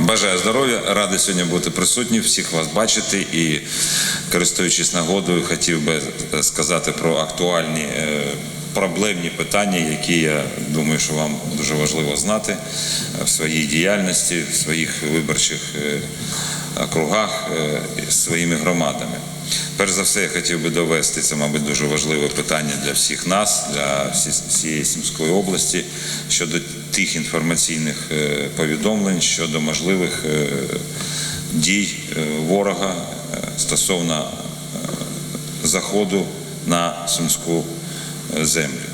Бажаю здоров'я, радий сьогодні бути присутнім, всіх вас бачити і користуючись нагодою, хотів би сказати про актуальні е, проблемні питання, які я думаю, що вам дуже важливо знати е, в своїй діяльності, в своїх виборчих е, округах е, своїми громадами. Перш за все, я хотів би довести це, мабуть, дуже важливе питання для всіх нас, для всієї Сімської області щодо тих інформаційних е, повідомлень щодо можливих е, дій е, ворога стосовно заходу на Сумську землю.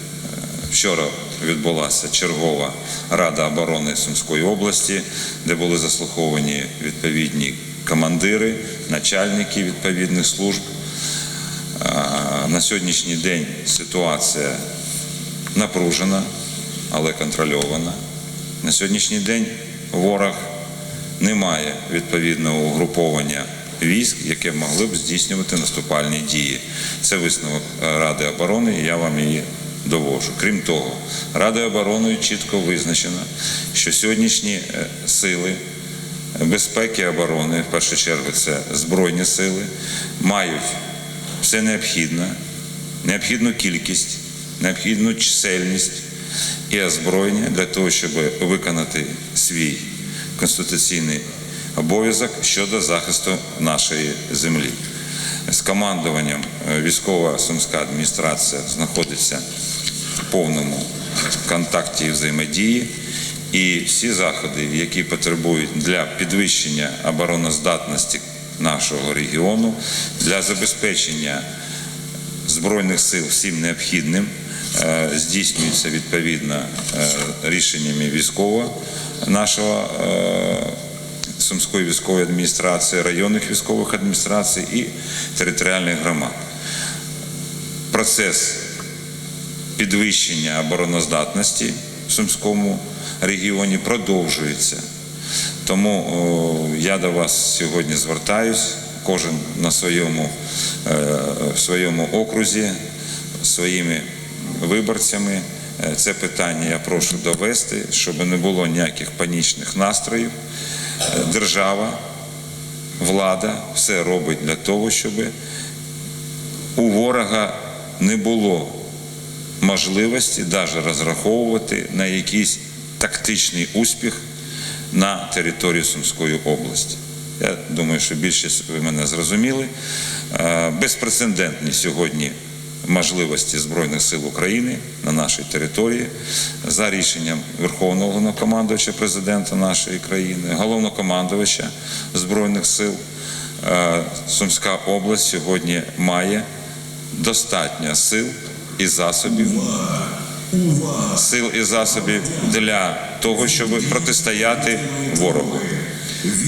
Вчора відбулася чергова рада оборони Сумської області, де були заслуховані відповідні командири, начальники відповідних служб. На сьогоднішній день ситуація напружена, але контрольована. На сьогоднішній день ворог не має відповідного угруповання військ, яке могли б здійснювати наступальні дії. Це висновок е, Ради оборони, і я вам її довожу. Крім того, Радою оборони чітко визначено, що сьогоднішні е, сили безпеки і оборони, в першу чергу це Збройні сили, мають все необхідне, необхідну кількість, необхідну чисельність і озброєння для того, щоб виконати свій конституційний обов'язок щодо захисту нашої землі. З командуванням е, військова сумська адміністрація знаходиться в повному контакті і взаємодії. І всі заходи, які потребують для підвищення обороноздатності нашого регіону, для забезпечення збройних сил всім необхідним, е, здійснюється відповідно е, рішеннями військового нашого е, Сумської військової адміністрації, районних військових адміністрацій і територіальних громад. Процес підвищення обороноздатності в Сумському регіоні продовжується. Тому я до вас сьогодні звертаюсь, кожен на своєму, е, в своєму окрузі, своїми виборцями. Е, Це питання я прошу довести, щоб не було ніяких панічних настроїв. Е, Держава, влада все робить для того, щоб у ворога не було можливості навіть розраховувати на якийсь тактичний успіх на території Сумської області. Я думаю, що більшість ви мене зрозуміли. Е, Безпрецедентні сьогодні можливості Збройних сил України на нашій території за рішенням Верховного Головнокомандувача президента нашої країни, головнокомандувача Збройних сил. Е, Сумська область сьогодні має достатньо сил і засобів сил і засобів для того, щоб протистояти ворогу.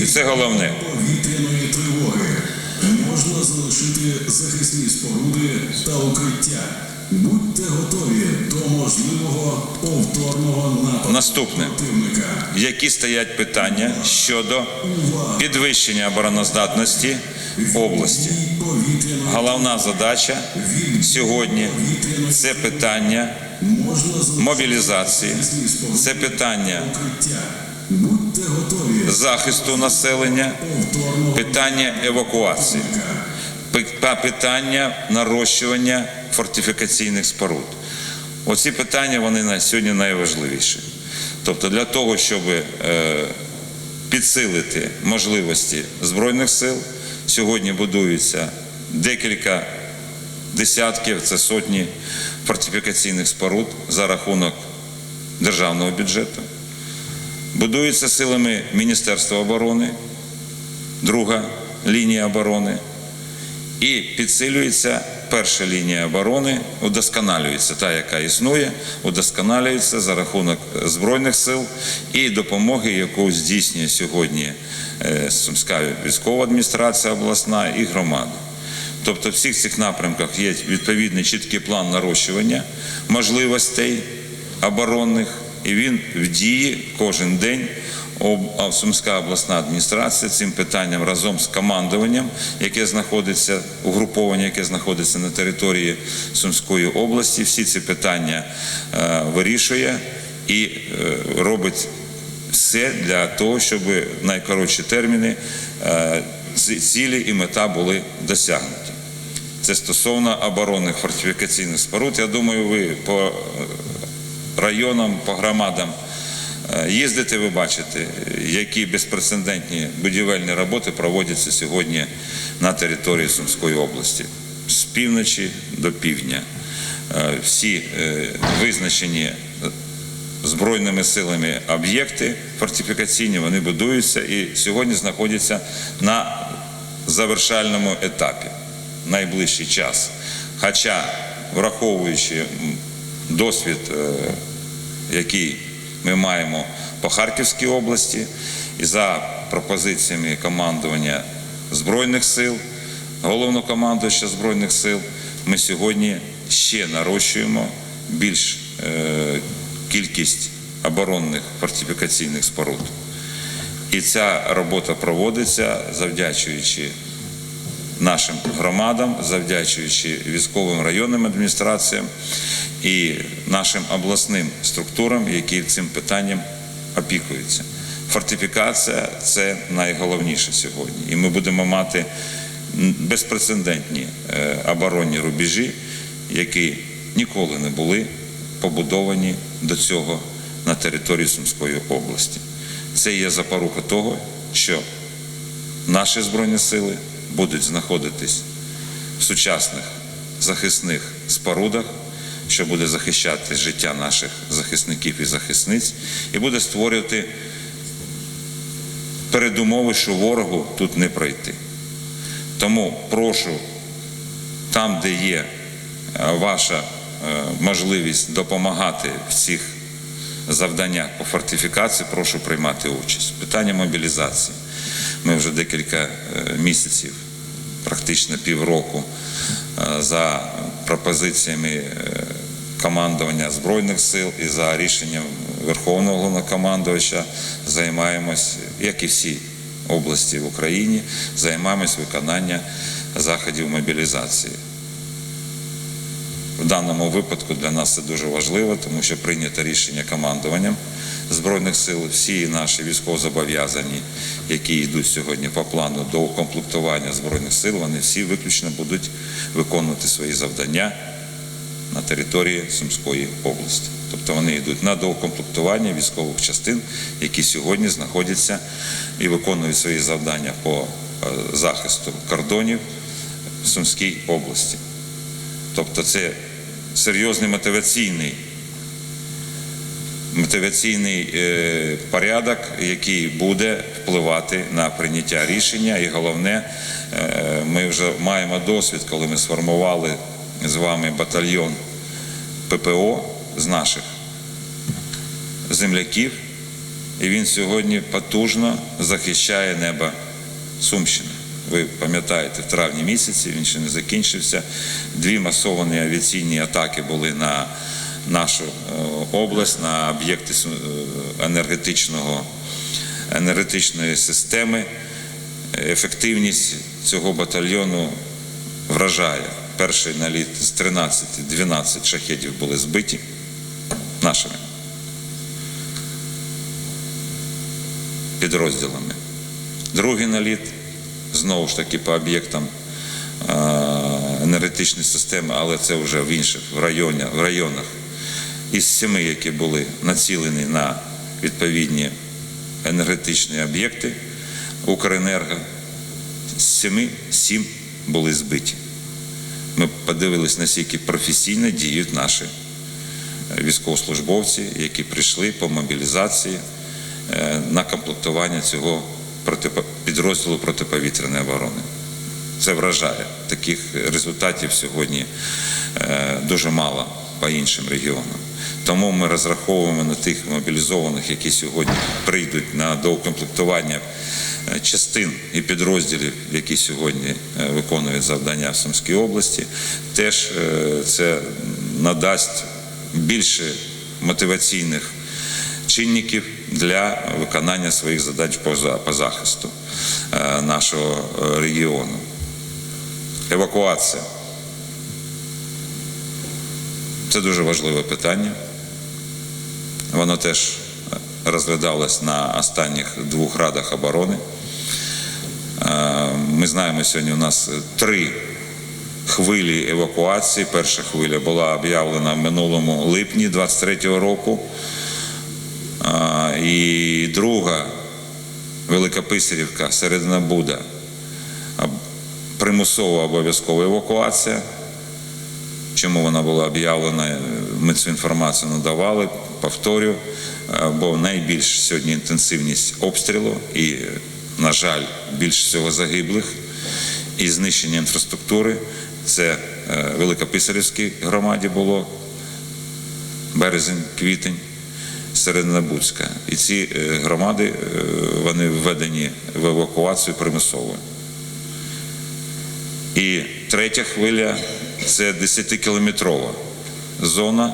І це головне. повітряної тривоги можна залишити захисні споруди та укриття. Будьте готові до можливого повторного нападу Наступне. Які стоять питання щодо підвищення обороноздатності області? Головна задача сьогодні це питання мобілізації, це питання захисту населення, питання евакуації, питання нарощування фортифікаційних споруд. Оці питання вони на сьогодні найважливіші. Тобто для того, щоб е, підсилити можливості Збройних сил, сьогодні будується декілька десятків, це сотні фортифікаційних споруд за рахунок державного бюджету. Будується силами Міністерства оборони, друга лінія оборони, і підсилюється перша лінія оборони, удосконалюється та, яка існує, удосконалюється за рахунок Збройних сил і допомоги, яку здійснює сьогодні е, Сумська військова адміністрація обласна і громада. Тобто в всіх цих напрямках є відповідний чіткий план нарощування можливостей оборонних, і він в дії кожен день. Сумська обласна адміністрація цим питанням разом з командуванням, яке знаходиться угруповання, яке знаходиться на території Сумської області, всі ці питання е, вирішує і е, робить все. для того, щоб найкоротші терміни е, цілі і мета були досягнуті. Це стосовно оборонних фортифікаційних споруд. Я думаю, ви по е, районам, по громадам е, їздите, ви бачите, які безпрецедентні будівельні роботи проводяться сьогодні на території Сумської області з півночі до півдня. Е, Всі визначені збройними силами об'єкти фортифікаційні, вони будуються і сьогодні знаходяться на завершальному етапі найближчий час. Хоча, враховуючи досвід, е, який ми маємо по Харківській області, і за пропозиціями командування Збройних сил, головнокомандуюча Збройних сил, ми сьогодні ще нарощуємо більш е, кількість оборонних фортифікаційних споруд. І ця робота проводиться завдячуючи нашим громадам, завдячуючи військовим районним адміністраціям і нашим обласним структурам, які цим питанням опікуються. Фортифікація це найголовніше сьогодні, і ми будемо мати безпрецедентні е, оборонні рубежі, які ніколи не були побудовані до цього на території Сумської області. Це є запорука того, що наші збройні сили будуть знаходитись в сучасних захисних спорудах, що буде захищати життя наших захисників і захисниць, і буде створювати передумови, що ворогу тут не пройти. Тому прошу там, де є е, ваша можливість допомагати в цих завданнях по фортифікації, прошу приймати участь. Питання мобілізації. Ми вже декілька е, місяців, практично півроку, е, за пропозиціями е, командування Збройних сил і за рішенням Верховного головнокомандувача займаємось, як і всі області в Україні, займаємось виконанням заходів мобілізації. В даному випадку для нас це дуже важливо, тому що прийнято рішення командуванням Збройних сил. Всі наші військовозобов'язані, які йдуть сьогодні по плану до укомплектування Збройних сил, вони всі виключно будуть виконувати свої завдання на території Сумської області. Тобто вони йдуть на доукомплектування військових частин, які сьогодні знаходяться і виконують свої завдання по е, захисту кордонів в Сумській області. Тобто це серйозний мотиваційний, мотиваційний е, порядок, який буде впливати на прийняття рішення. І головне, е, ми вже маємо досвід, коли ми сформували з вами батальйон ППО з наших земляків, і він сьогодні потужно захищає небо Сумщини. Ви пам'ятаєте, в травні місяці він ще не закінчився. Дві масовані авіаційні атаки були на нашу е, область, на об'єкти е, енергетичного, енергетичної системи. Ефективність цього батальйону вражає. Перший наліт з 13, 12 шахедів були збиті нашими підрозділами. Другий наліт знову ж таки по об'єктам енергетичної системи, але це вже в інших в районах. Із семи, які були націлені на відповідні енергетичні об'єкти Укренерго, з семи сім були збиті. Ми подивились, наскільки професійно діють наші е, військовослужбовці, які прийшли по мобілізації е, на комплектування цього підрозділу протиповітряної оборони. Це вражає. Таких результатів сьогодні е, дуже мало по іншим регіонам. Тому ми розраховуємо на тих мобілізованих, які сьогодні прийдуть на доукомплектування е, частин і підрозділів, які сьогодні е, виконують завдання в Сумській області. Теж це надасть більше мотиваційних чинників для виконання своїх задач по захисту е, нашого е, регіону. Евакуація. Це дуже важливе питання. Воно теж розглядалась на останніх двох радах оборони. Е, Ми знаємо, сьогодні у нас три хвилі евакуації. Перша хвиля була об'явлена в минулому липні 23-го року. І друга Велика Писарівка, Середина Буда, примусова обов'язкова евакуація. Чому вона була об'явлена, ми цю інформацію надавали, повторю, е, бо найбільш сьогодні інтенсивність обстрілу і, на жаль, більш всього загиблих. І знищення інфраструктури. Це е, Великописарівській громаді було. Березень, квітень, Серединобудська. І ці е, громади е, вони введені в евакуацію примусово. І третя хвиля це 10-кілометрова зона,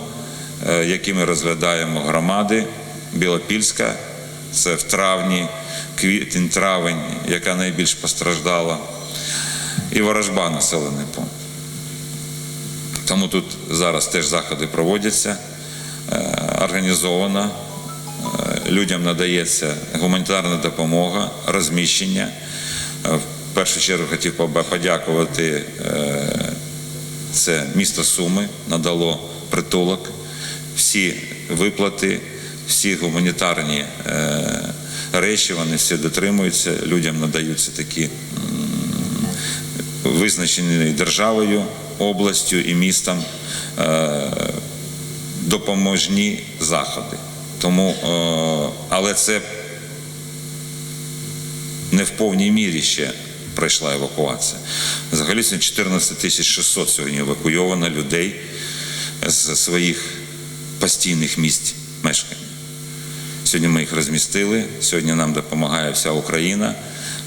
е, які ми розглядаємо громади. Білопільська, це в травні, квітень, травень, яка найбільш постраждала, і Ворожба населений пункт. Тому тут зараз теж заходи проводяться організовано. Е, Людям надається гуманітарна допомога, розміщення. Е, В першу чергу хотів подякувати е, це місто Суми, надало притулок, всі виплати, всі гуманітарні речі, вони всі дотримуються, людям надаються такі визначені державою, областю і містом допоможні заходи. Тому, е, але це не в повній мірі ще пройшла евакуація. Взагалі 14 тисяч 600 сьогодні евакуйовано людей з своїх постійних місць мешкання. Сьогодні ми їх розмістили. Сьогодні нам допомагає вся Україна,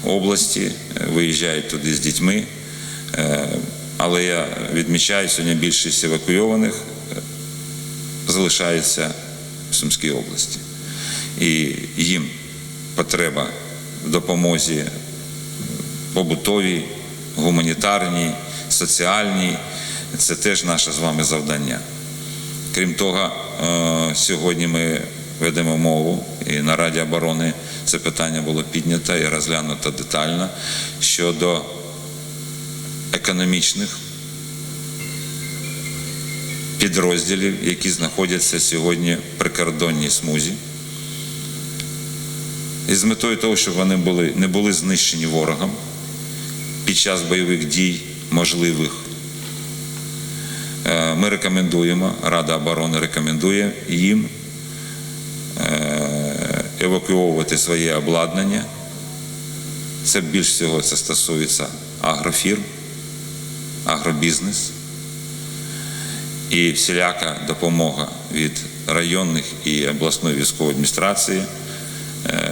області, е, виїжджають туди з дітьми. Е, Але я відмічаю, сьогодні більшість евакуйованих залишається в Сумській області. І їм потреба в допомозі побутовій, гуманітарній, соціальній це теж наше з вами завдання. Крім того, е, сьогодні ми ведемо мову, і на Раді оборони це питання було піднято і розглянуто детально щодо економічних підрозділів, які знаходяться сьогодні в прикордонній смузі. І з метою того, щоб вони були, не були знищені ворогом під час бойових дій можливих. Е, Ми рекомендуємо, Рада оборони рекомендує їм е, евакуовувати своє обладнання. Це більш всього це стосується агрофірм, агробізнес і всіляка допомога від районних і обласної військової адміністрації е,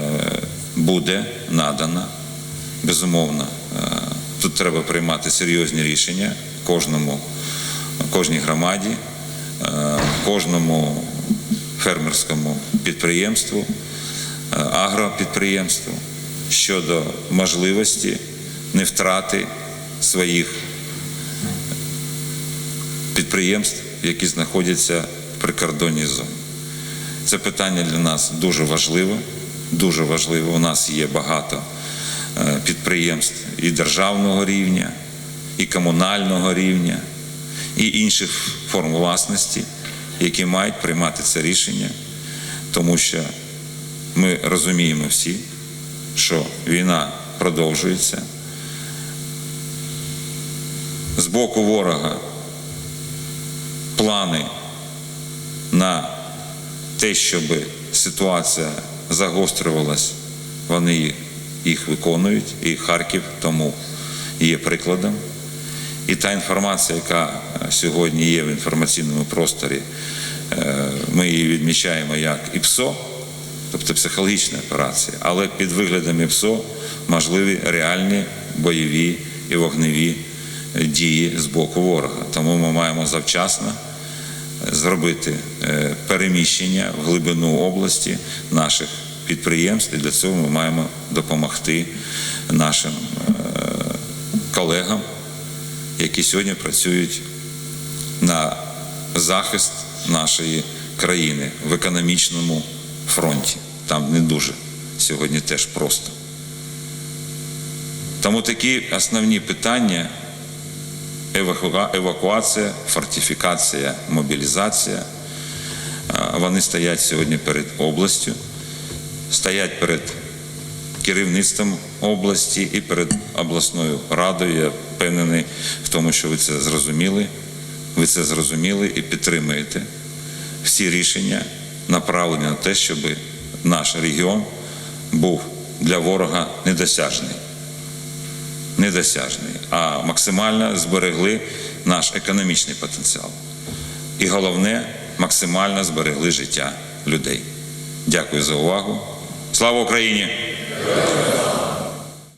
буде надана. Безумовно, е, тут треба приймати серйозні рішення кожному, кожній громаді, е, кожному фермерському підприємству, агропідприємству щодо можливості не втрати своїх підприємств, які знаходяться в прикордонній зоні. Це питання для нас дуже важливе, дуже важливе. У нас є багато е, підприємств і державного рівня, і комунального рівня, і інших форм власності, які мають приймати це рішення, тому що ми розуміємо всі, що війна продовжується. З боку ворога плани на те, щоб ситуація загострювалась, вони їх, виконують, і Харків тому є прикладом. І та інформація, яка сьогодні є в інформаційному просторі, е, ми її відмічаємо як ІПСО, тобто психологічна операція, але під виглядом ІПСО можливі реальні бойові і вогневі дії з боку ворога. Тому ми маємо завчасно зробити е, переміщення в глибину області наших підприємств. І для цього ми маємо допомогти нашим е, колегам, які сьогодні працюють на захист нашої країни в економічному фронті. там не дуже сьогодні теж просто. Тому такі основні питання евакуація, фортифікація, мобілізація. Вони стоять сьогодні перед областю, стоять перед керівництвом області і перед обласною радою. Я впевнений в тому, що ви це зрозуміли. Ви це зрозуміли і підтримуєте. Всі рішення направлені на те, щоб наш регіон був для ворога недосяжний. Недосяжний, а максимально зберегли наш економічний потенціал. І головне, максимально зберегли життя людей. Дякую за увагу. Слава Україні!